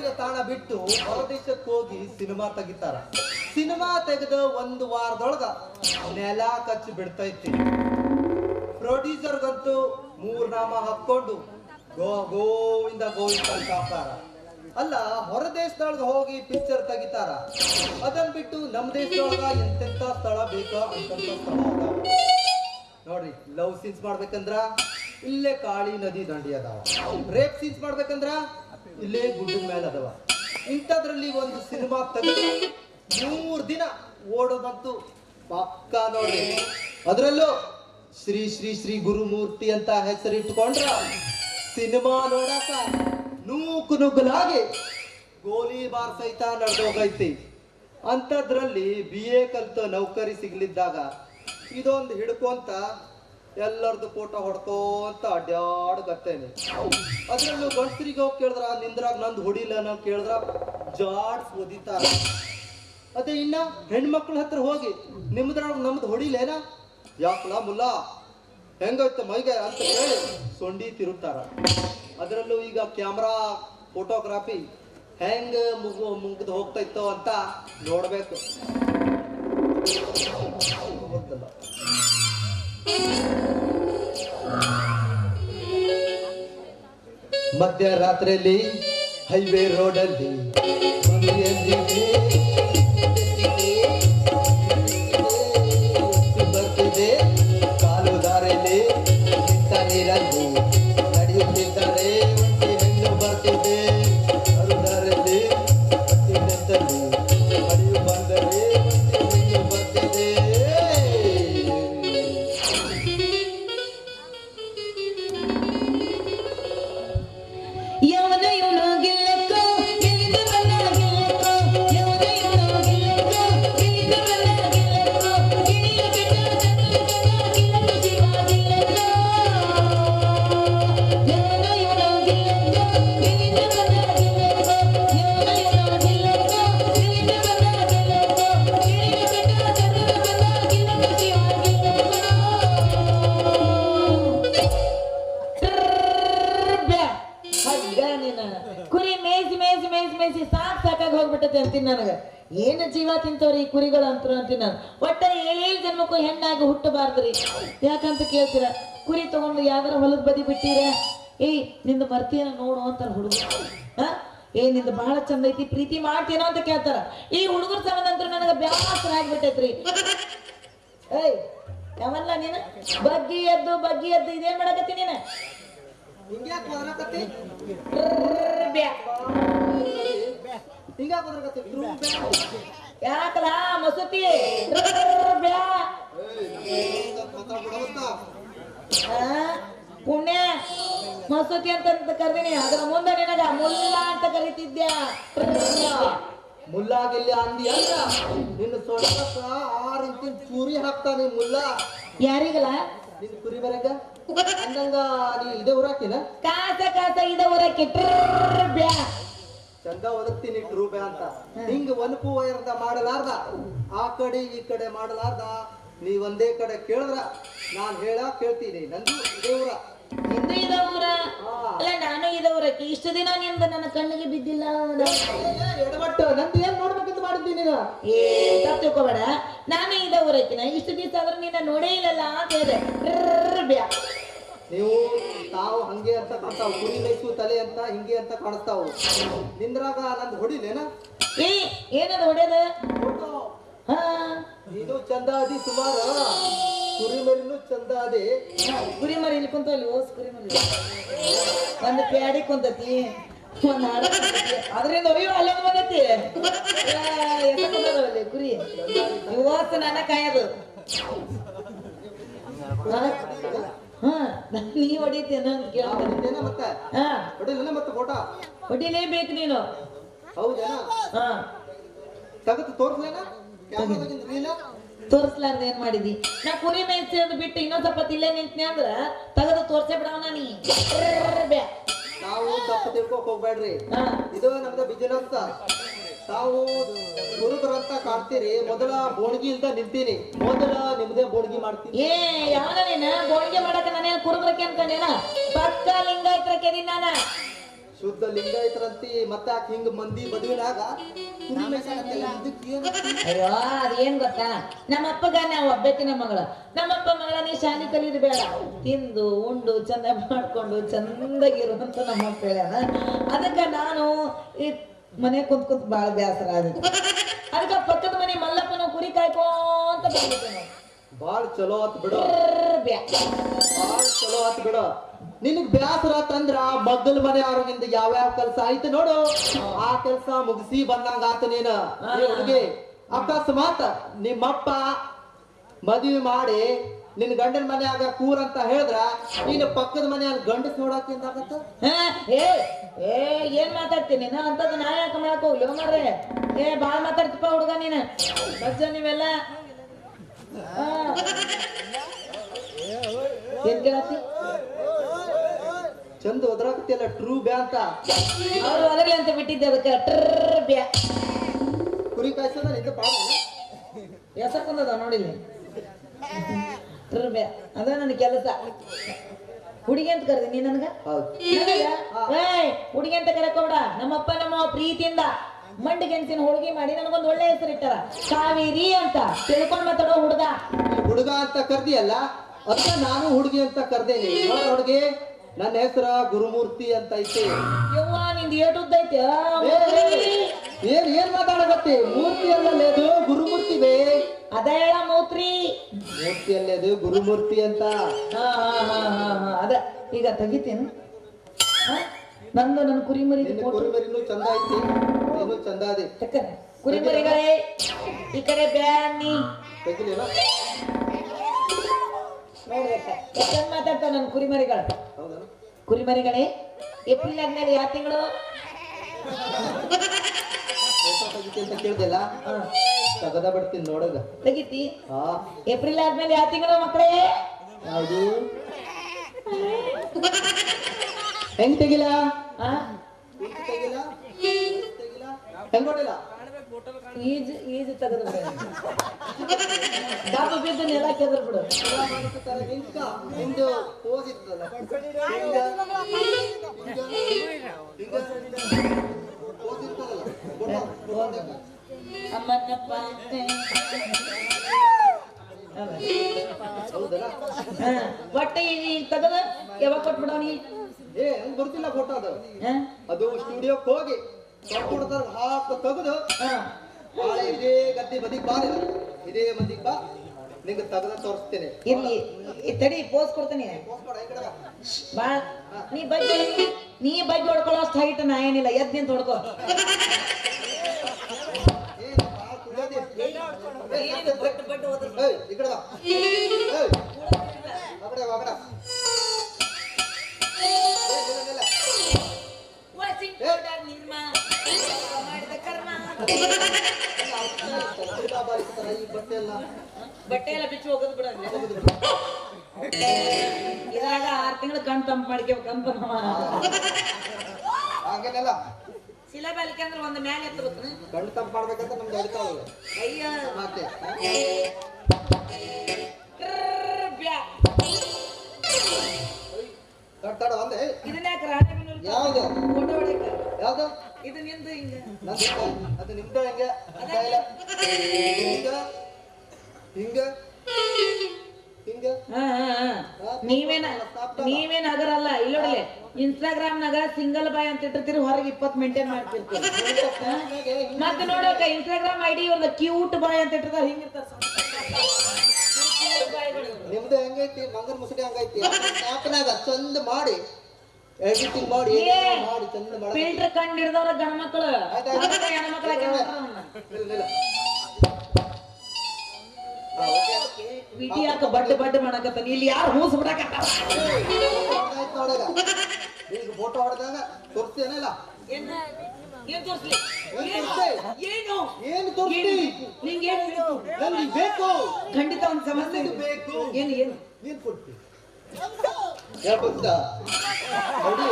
ಸೌಂದರ್ಯ ತಾಣ ಬಿಟ್ಟು ಹೊರದೇಶಕ್ಕೆ ಹೋಗಿ ಸಿನಿಮಾ ತೆಗಿತಾರ. ಸಿನಿಮಾ ತೆಗೆದ ಒಂದು ವಾರದೊಳಗ ನೆಲ ಕಚ್ಚಿ ಬಿಡ್ತೈತಿ ಪ್ರೊಡ್ಯೂಸರ್ಗಂತೂ ಮೂರ್ ನಾಮ ಹಾಕೊಂಡು ಗೋ ಗೋವಿಂದ ಗೋವಿಂದ ಹಾಕ್ತಾರ. ಅಲ್ಲ, ಹೊರ ದೇಶದೊಳಗ ಹೋಗಿ ಪಿಕ್ಚರ್ ತೆಗಿತಾರ. ಅದನ್ ಬಿಟ್ಟು ನಮ್ಮ ದೇಶದೊಳಗ ಎಂತೆಂತ ಸ್ಥಳ ಬೇಕ ಅಂತ ಸ್ಥಳ ನೋಡ್ರಿ, ಲವ್ ಸೀನ್ಸ್ ಮಾಡ್ಬೇಕಂದ್ರ ಇಲ್ಲೇ ಕಾಳಿ ನದಿ ದಂಡಿ ಅದಾವ. ರೇಪ್ ಸೀನ್ಸ್ ಮಾಡ್ಬೇಕಂದ್ರ ಇಲ್ಲೇ ಗುಡ್ಡದ ಮೇಲೆ ಅದಾವ. ಇಂಥದ್ರಲ್ಲಿ ಒಂದು ಸಿನಿಮಾ ತೆಗೆದು ಮೂರ್ ದಿನ ಓಡೋದಂತೂ ಪಕ್ಕ ನೋಡ್ರಿ. ಅದರಲ್ಲೂ ಶ್ರೀ ಶ್ರೀ ಶ್ರೀ ಗುರುಮೂರ್ತಿ ಅಂತ ಹೆಸರಿಟ್ಕೊಂಡ್ರ ಸಿನಿಮಾ ನೋಡಾಕ ನೂಕು ನುಗ್ಗಲಾಗಿ ಗೋಲಿಬಾರ್ ಸಹಿತ ನಡೆದೋಗೈತಿ ಅಂಥದ್ರಲ್ಲಿ ಬಿ ಎ ಕಲ್ತ ನೌಕರಿ ಸಿಗ್ಲಿದ್ದಾಗ ಇದೊಂದು ಹಿಡ್ಕೊಂತ ಎಲ್ಲರದು ಫೋಟೋ ಹೊಡ್ಕೋಂತ ಅಡ್ಡಾಡ್ಗತ್ತೇನೆ ಅದ್ರಲ್ಲೂ ಗಂಡಸರಿಗೆ ಹೋಗಿ ಕೇಳಿದ್ರ ನಿಂದ್ರಾಗ ನಂದು ಹೊಡಿಲ್ಲ ನಾವು ಕೇಳಿದ್ರ, ಜಾಡ್ಸ್ ಓದಿತಾರ ಅದೇ ಇನ್ನ ಹೆಣ್ಮಕ್ಳ ಹತ್ರ ಹೋಗಿ ನಿಮ್ದ್ರಾಗ ನಮ್ದು ಹೊಡಿಲೇನ? ಯಾಕಲ ಮುಲ್ಲ? ಹೆಂಗೈತೆ ಮೈಗೆ ಅಂತ ಹೇಳಿ ಸೊಂಡಿ ತಿರುತ್ತಾರ ಅದರಲ್ಲೂ ಈಗ ಕ್ಯಾಮ್ರಾ, ಫೋಟೋಗ್ರಾಫಿ ಹೆಂಗ ಮುಗು ಮುಗ್ದು ಹೋಗ್ತೈತೋ ಅಂತ ನೋಡ್ಬೇಕು. ಗೊತ್ತಲ್ಲ. ಮಧ್ಯರಾತ್ರಿಯಲ್ಲಿ ಹೈವೇ ರೋಡಲ್ಲಿ ಅಂತೀನಿ ನನಗೆ. ಏನು ಜೀವ ತಿಂತವ್ರಿ ಈ ಕುರಿಗಳು ಅಂತ ಅಂತೀನಿ ನಾನು. ಒಟ್ಟ ಏಳೇಳು ಜನ್ಮಕ್ಕೂ ಹೆಣ್ಣಾಗಿ ಹುಟ್ಟಬಾರ್ದ್ರಿ. ಯಾಕಂತ ಕೇಳ್ತೀರ? ಕುರಿ ತಗೊಂಡು ಯಾವ್ದಾರ ಹೊಲದ ಬದಿ ಬಿಟ್ಟಿರ ಏಯ್ ನಿಂದು ಬರ್ತೀನ ನೋಡು ಅಂತ ಹುಡುಗ. ಹಾ? ಏ ನಿಂದು ಬಹಳ ಚಂದ ಐತಿ ಪ್ರೀತಿ ಮಾಡ್ತೀನೋ ಅಂತ ಕೇಳ್ತಾರ. ಈ ಹುಡುಗರ ಸಂಬಂಧ ಅಂತೂ ನನಗೆ ಬ್ಯಾಸರ ಆಗ್ಬಿಟ್ಟೈತ್ರಿ. ಏಯ್ ಯಾವಲ್ಲ ನೀನು? ಬಗ್ಗಿ ಎದ್ದು ಬಗ್ಗಿ ಎದ್ದು ಇದೇನ್ ಮಾಡಕತ್ತಿ ನೀನು? ಹಿಂಗ್ಯಾಕ್ ಬದಲಾಕತ್ತಿ? ಬ್ಯಾ. ಯಾಕಲ ಮಸೂತಿ. ಪುಣ್ಯ. ಮಸೂತಿ ಅಂತ ಕರ್ದೀನಿ ಅದರ ಮುಂದೆ ನಿನಗ ಮುಲ್ಲ ಅಂತ ಕರಿತಿದ್ಯಾ? ಮುಲ್ಲಾಗಿಲ್ಲ ಅಂದಿ ಅಂದ್ರ ನಿನ್ನ ಸೊಡಕ ಆರು ಇಂಚಿನ ಚೂರಿ ಹಾಕ್ತಾನೆ ಮುಲ್ಲ. ಯಾರಿಗಲ್ಲ? ನಿನ್ ಕುರಿ ಬರಗ ಅಂದಂಗ ನೀ ಇದೇ ಊರಾಕಿನ? ಕಾಸ ಕಾಸ ಇದ ಊರಾಕಿ. ಬ್ಯಾ ಚಂದ ಒದಗ್ತೀನಿ ರೂಪೆ ಅಂತ. ಹಿಂಗ ಒನಪು ವೈರದ ಮಾಡಲಾರ್ದ? ಆ ಕಡೆ ಈ ಕಡೆ ಮಾಡಲಾರ್ದ? ನೀ ಒಂದೇ ಕಡೆ ಕೇಳಿದ್ರ. ನಾನ್ ಹೇಳ ಕೇಳ್ತೀನಿ. ನಂದು ದೇವ್ರ ನಿಂದು ಇದ ಊರ? ಅಲ್ಲ ನಾನು ಇದವ್ರ ಇಷ್ಟು ದಿನ ನಿಂದ ನನ್ನ ಕಣ್ಣಿಗೆ ಬಿದ್ದಿಲ್ಲ ಎಡಬಟ್ಟು ನಂದು ಏನ್ ನೋಡ್ಬೇಕಂತ ಮಾಡಿದ್ದೀನಿ ನೀನು? ಏ ತಪ್ಪು ತಿಳ್ಕೊಬೇಡ. ನಾನು ಇದ ಊರಕ್ಕಿನ. ಇಷ್ಟು ದಿವಸ ಆದ್ರೂ ನಿನ್ನ ನೋಡೇ ಇಲ್ಲಲ್ಲ ಅಂತ ಹೇಳಿದೆ. ನೀವು ತಾವು ಹಂಗೆ ಅಂತ ಕಾಣ್ತಾವ್. ಕುರಿ ಮೈಸು ತಲೆ ಅಂತ ಹಿಂಗೆ ಅಂತ ಕಾಣಿಸ್ತಾವು. ನಿಂದ್ರಾಗ ನಂದು ಹೊಡಿಲೇನ? ಏ ಏನದು ಹೊಡೆದ ನೀನು ಚಂದ ಅದಿ ಸುಮಾರ. ಕುರಿ ಮರಿನೂ ಚಂದ ಅದಿ ಕುರಿ ಮರಿ ಇಲ್ಲಿ ಕುಂತ ಅಲ್ಲಿ ಓಸ್ ಕುರಿಮರಿ ಒಂದು ಪ್ಯಾಡಿ ಕುಂತತಿ. ಅದರಿಂದ ಅಯ್ಯೋ ಅಲ್ಲೊಂದು ಬಂದತಿ. ಕುರಿ. ಇವತ್ತು ನನ್ನ ಕಾಯದು. ನೀ ಹೊಡಿತೇನ ಅಂತ ಕೇಳ್ತಾನೆ. ಮತ್ತೆ? ಹಾ. ಹೊಡಿಲೇನ ಮತ್ತೆ ಫೋಟೋ? ಹೊಡಿಲೇಬೇಕು ನೀನು. ಹೌದೇನ? ಹಾ. ತಗದು ತೋರ್ಸ್ಲೇನ? ತೋರಿಸ್ಲಾರ್ದ ಏನ್ ಮಾಡಿದಿ? ನಾ ಕುರಿ ಮೇಯ್ಸೋದು ಬಿಟ್ಟು ಇನ್ನೊಂದ್ ಸ್ವಲ್ಪ ಇಲ್ಲೇ ನಿಂತ್ನಿ ಅಂದ್ರ ತಗದು ತೋರ್ಸೇ ಬಿಡವನ ನೀ. ನಾವು ತಪ್ಪು ತಿಳ್ಕೊಕ್ ಹೋಗ್ಬೇಡ್ರಿ. ಹಾ. ಇದು ನಮ್ದು ಬಿಸಿನೆಸ್ ತಾವು ಗುರುಬರಂತ ಕಾಣ್ತೀರಿ. ಮೊದಲ ಬೋಣಗಿ ಇಲ್ದ ನಿಂತೀನಿ. ಮೊದಲ ನಿಮ್ದೇ ಬೋಣಗಿ ಮಾಡ್ತೀನಿ. ಏ ಯಾವನ ನೀನ? ಮಾಡಕ ನಾನೇನು ಕುರುಬ್ರಕ್ಕೆ ಅನ್ಕೊಂಡೇನ? ಪಕ್ಕ ಲಿಂಗಾಯತ್ರಕ್ಕೆ ನಾನ. ಶುದ್ಧ ಲಿಂಗಾಯತ್ರಂತಿ ಮತ್ತೆ ಆಕೆ ಹಿಂಗ್ ಮಂದಿ ಬದುವಿನಾಗ ಕುರಿ ಅಯ್ಯೋ ಅದೇನ್ ಗೊತ್ತಾ? ನಮ್ಮಪ್ಪಗ ನಾವು ಒಬ್ಬಕಿನ ಮಗಳ. ನಮ್ಮಪ್ಪ ಮಗಳ ನೀ ಶಾಲಿ ಕಲೀದು ಬೇಡ. ತಿಂದು ಉಂಡು ಚಂದ ಮಾಡ್ಕೊಂಡು ಚಂದಾಗಿರುವಂತ ನಮ್ಮಪ್ಪ ಹೇಳ್ಯಾನ. ಅದಕ್ಕ ನಾನು ಈ ಮನೆ ಕುಂತ್ ಕುಂತ್ ಬಾಳ ಬೇಸರ ಆಗಿದೆ. ಅದಕ್ಕ ಪಕ್ಕದ ಮನೆ ಮಲ್ಲಪ್ಪನ ಕುರಿ ಕಾಯ್ಕೊಂತ ಬಂದಿದ್ದೆ ಬಾಳ ಚಲೋ ಆತ್ ಬಿಡು. ಬಾಳ ಚಲೋ ಆತ್ ಬಿಡು. ನಿನಗ್ ಬ್ಯಾಸರ ತಂದ್ರ ಮಗ್ಗಲ್ ಮನೆ ಅವ್ರಿಗಿಂದ ಯಾವ್ಯಾವ ಕೆಲ್ಸ ಆಯ್ತು ನೋಡು. ಆ ಕೆಲ್ಸ ಮುಗಿಸಿ ಬಂದಂಗ ಆತ ನೀನ ಹುಡುಗಿ ಅಕಸ್ಮಾತ್ ನಿಮ್ಮಪ್ಪ ಮದ್ವಿ ಮಾಡಿ ನಿನ್ ಗಂಡನ ಮನ್ಯಾಗ ಕೂರಂತ ಹೇಳಿದ್ರ ನೀನು ಪಕ್ಕದ ಮನೆಯಾಗ ಗಂಡ ನೋಡಕ್ ಏನಾಗತ್ತ ಹಾ, ಏ ಏ ಏನ್ ಮಾತಾಡ್ತೀನಿ ನೀನು? ಅಂತದ್ ನಾ ಯಾಕೆ ಮಾಡಕ್ ಹೋಗ್ಲಿ ಮಾರ್ರೆ? ಏ ಬಾಳ್ ಮಾತಾಡ್ತಿಪ್ಪ ಹುಡುಗ ನೀನು. ಬಜ್ಜ ನೀವೆಲ್ಲ? ಆ. ಏನ್ ಕೇಳತ್ತಿ? ಚಂದ ಒದ್ರಾಕತಿಯಲ್ಲ ಟ್ರೂ ಬ್ಯಾ ಅಂತ? ಅವ್ರು ಅದ್ರಲ್ಲಿ ಅಂತ ಬಿಟ್ಟಿದ್ದೆ ಅದಕ್ಕೆ ಟ್ರ ಬ್ಯಾ. ಕುರಿ ಕಾಯ್ಸೋದ ನಿಂದ ಪಾಡ ಎಸಕೊಂದದ ನೋಡಿಲಿ ಅದ ನನ್ನ ಕೆಲಸ. ಹುಡುಗಿ ಅಂತ ಕರೆದಿ ನೀ ನನಗ? ಹುಡುಗಿ ಅಂತ ಕರೆಕೋಬೇಡ ನಮ್ಮಪ್ಪ ನಮ್ಮ ಪ್ರೀತಿಯಿಂದ ಮಂಡ್ ಗೆಣಸಿನ ಹೋಳಿಗೆ ಮಾಡಿ ನನಗೊಂದು ಒಳ್ಳೆ ಹೆಸರು ಇಟ್ಟಾರ. ಕಾವೇರಿ ಅಂತ. ತಿಳ್ಕೊಂಡ್ ಮಾತಾಡೋ ಹುಡುಗ. ಹುಡುಗ ಅಂತ ಕರ್ದಿಯಲ್ಲ ಅದ ನಾನು ಹುಡುಗಿ ಅಂತ ಕರ್ದೇನಿ. ಹುಡುಗಿ ನನ್ನ ಹೆಸರ ಗುರುಮೂರ್ತಿ ಅಂತ ಐತಿ. ಯವ್ವ ನಿಂದ ಏಟುದ್ದ ಐತೆ ಏನ್ ಏನ್ ಮಾತಾಡಕತ್ತಿ ಮೂರ್ತಿ ಅಲ್ಲದು ಅದು ಗುರುಮೂರ್ತಿ ಬೇ. ಅದೇಳ ಮೂತ್ರಿ. ಮೂರ್ತಿ ಅಲ್ಲದು ಗುರುಮೂರ್ತಿ ಅಂತ. ಹಾ ಹಾ ಹಾ ಹಾ ಅದ ಈಗ ತೆಗಿತೀನಿ? ನಂದು ನನ್ನ ಕುರಿಮರಿ ಕುರಿಮರಿ ಕುರಿಮರಿನೂ ಚಂದ ಐತಿ. ನೀನು ಚಂದ ಅದಿ ಕುರಿಮರಿಗಳೇ ಈ ಕಡೆ ಬ್ಯಾನಿ ತೆಗಿಲಿಲ್ಲ ಮಾತಾಡ್ತಾವ ನನ್ನ ಕುರಿಮರಿಗಳು. ಕುರಿಮರಿಗಳೇ ಏಪ್ರಿಲ್ ಆದ್ಮೇಲೆ ಯಾವ ತಿಂಗಳು? ಅಂತ ಕೇಳ್ದಿಲ್ಲ ತಗದ ಬಿಡ್ತೀನಿ ನೋಡಗ ತೆಗಿತಿ? ಆ ಏಪ್ರಿಲ್ ಆದ್ಮೇಲೆ ಯಾವ ತಿಂಗಳ ಮಕ್ಕಳೇ ಯಾವುದು? ಹೆಂಗ್ ತೆಗಿಲ? ಹೆಂಗ್ ನೋಡಿಲ್ಲ ಈಜ್ ಈಜು ತೆಗೆದು ಬಿಡು. ಡಾಬು ಬಿದ್ದು ನೆಲ ಕೆದ್ರ ಬಿಡು. ನಿಂತ ನಿಂದು ಪೋಸ್ ಇರ್ತದಲ್ಲ ಹಿಂಗ ಹಿಂಗ ಹಿಂಗ ಪೋಸ್ ಇರ್ತದಲ್ಲ ಫೋಟೋ ಫೋಟೋ ಅಮ್ಮನಪ್ಪ ತೆಗೆದ ಯಾವಾಗ ಕೊಟ್ಬಿಡವನಿ ಏ ಹಂಗ್ ಬರ್ತಿಲ್ಲ ಫೋಟೋ ಅದು. ಅದು ಸ್ಟುಡಿಯೋಕ್ ಹೋಗಿ. ಹಾಕ ತೆಗೆದು. ನಾಳೆ ಇದೇ ಗದ್ದೆ ಬದಿಗ್ ಬಾ ಇದೇ. ಬದಿಗ್ ಬಾ. ನಿಂಗೆ ತೆಗೆದ ತೋರಿಸ್ತೇನೆ. ಇರ್ಲಿ. ತಡಿ ಪೋಸ್ ಕೊಡ್ತೀನಿ ಬಾ. ನೀ ಬಗ್ಗೆ ನೀ ಬಗ್ಗೆ ಹೊಡ್ಕೊಳ್ಳೋ ಅಷ್ಟು ಹೈಟ್ ನಾ ಏನಿಲ್ಲ. ಎದ್ ನಿಂತ ಹೊಡ್ಕೋ. ಏ ಬಾ, ಕುಡಿಯೋದಿ. ಏಯ್, ಈ ಕಡೆ ಬಾ. ಈ ಬಟ್ಟೆ ಎಲ್ಲ ಬಟ್ಟೆ ಎಲ್ಲ ಬಿಚ್ಚಿ ಹೋಗೋದು ಬಿಡ ಇದ್ರಾಗ ಆರ್ ತಿಂಗಳು ಕಣ್ ತಂಪ್ ಮಾಡ್ಕೋಬೇಕಂತ ಹಾಗೇನೆಲ್ಲ. ಸಿಲಬಲಿಕೆ ಅಂದ್ರೆ ಒಂದು ಮ್ಯಾಲೆ ಎತ್ತಿರುತ್ತೆ ಕಣ್ ತಂಪು ಮಾಡ್ಬೇಕಂತ ನಮ್ಗೆ ಅಡಿತಾವಲ್ಲ ಅಯ್ಯ. ಮತ್ತೆ? ಅದು ನಿಮ್ದು ಹೆಂಗೆ ಹಿಂಗ ಹಿಂಗ. ನೀವೇನ ನೀವೇನ್ ಅಗರಲ್ಲ ಇಲ್ಲ ನೋಡ್ಲಿ. ಇನ್ಸ್ಟಾಗ್ರಾಮ್ ನಾಗ ಸಿಂಗಲ್ ಬಾಯ್ ಅಂತ ಇಟ್ಟಿರ್ತೀರಿ ಹೊರಗೆ ಇಪ್ಪತ್ ಮೇಂಟೈನ್ ಮಾಡ್ತಿರ್ತೀರಿ? ಮತ್ತೆ ನೋಡಕ್ಕ ಇನ್ಸ್ಟಾಗ್ರಾಮ್ ಐಡಿ ಒಂದು ಕ್ಯೂಟ್ ಬಾಯ್ ಅಂತ ಇಟ್ಟಿರ್ತಾರ ಹಿಂಗಿರ್ತಾರ ನಿಮ್ದು ಹೆಂಗೈತಿ? ಮಂಗನ್ ಮುಸುಡಿ ಹಂಗೈತಿ. ಆಪ್ನಾಗ ಚಂದ ಮಾಡಿ ಎಡಿಟಿಂಗ್ ಮಾಡಿ ಮಾಡಿ ಚಂದ ಮಾಡಿ. ಫಿಲ್ಟರ್ ಕಂಡು ಹಿಡ್ದವ್ರ ಗಂಡ ಮಕ್ಕಳು ಹೆಣ್ಮಕ್ಳು ವಿಟಿ ಯಾಕ ಬಡ್ಡೆ ಬಡ್ಡೆ ಮಾಡಕತ್ತಾನ? ಇಲ್ಲಿ ಯಾರು ಹೂಸ್ ಬಿಡಕತ್ತಾರ? ನೋಡಗ ಈಗ. ಫೋಟೋ ಹೊಡೆದಾಗ ತೋರಿಸ್ತೇನಲ್ಲ ಏನ್? ಏನ್ ಏನು ಏನ್? ತೋರ್ಸ್ಲಿ? ಏನು? ನಿಂಗೆ ಬೇಕು? ಖಂಡಿತ ಒಂದ್ ಸಮಸ್ಯೆ ಬೇಕು. ಏನು ಏನು? ಏನ್ ಕೊಡ್ತಿ ಹೇಳ್ಬೋದಾ ನೋಡಿ.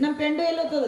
ನಮ್ಮ ಪೆಂಡು ಎಲ್ಲೋತದ